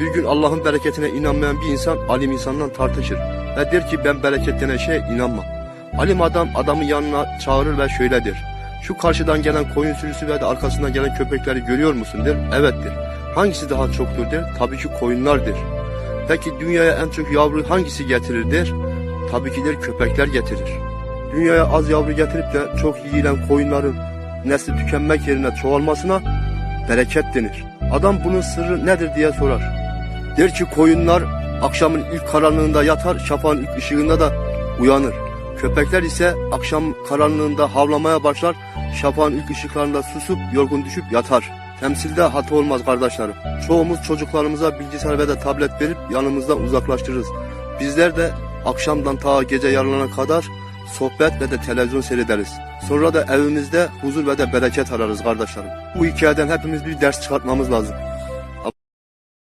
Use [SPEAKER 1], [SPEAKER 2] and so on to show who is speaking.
[SPEAKER 1] Bir gün Allah'ın bereketine inanmayan bir insan alim insandan tartışır. Ve der ki ben bereket şeye inanmam. Alim adam adamın yanına çağırır ve şöyle der. Şu karşıdan gelen koyun sürüsü ve de arkasından gelen köpekleri görüyor musun der. Evet der. Hangisi daha çoktur der. Tabii ki koyunlar der. Peki dünyaya en çok yavru hangisi getirir der. Tabii ki der köpekler getirir. Dünyaya az yavru getirip de çok yiyilen koyunların nesli tükenmek yerine çoğalmasına bereket denir. Adam bunun sırrı nedir diye sorar. Der ki koyunlar akşamın ilk karanlığında yatar, şafağın ilk ışığında da uyanır. Köpekler ise akşam karanlığında havlamaya başlar, şafağın ilk ışıklarında susup yorgun düşüp yatar. Temsilde hata olmaz kardeşlerim. Çoğumuz çocuklarımıza bilgisayar ve de tablet verip yanımızdan uzaklaştırırız. Bizler de akşamdan ta gece yarılana kadar sohbet ve de televizyon seyrederiz. Sonra da evimizde huzur ve de bereket ararız kardeşlerim. Bu hikayeden hepimiz bir ders çıkartmamız lazım.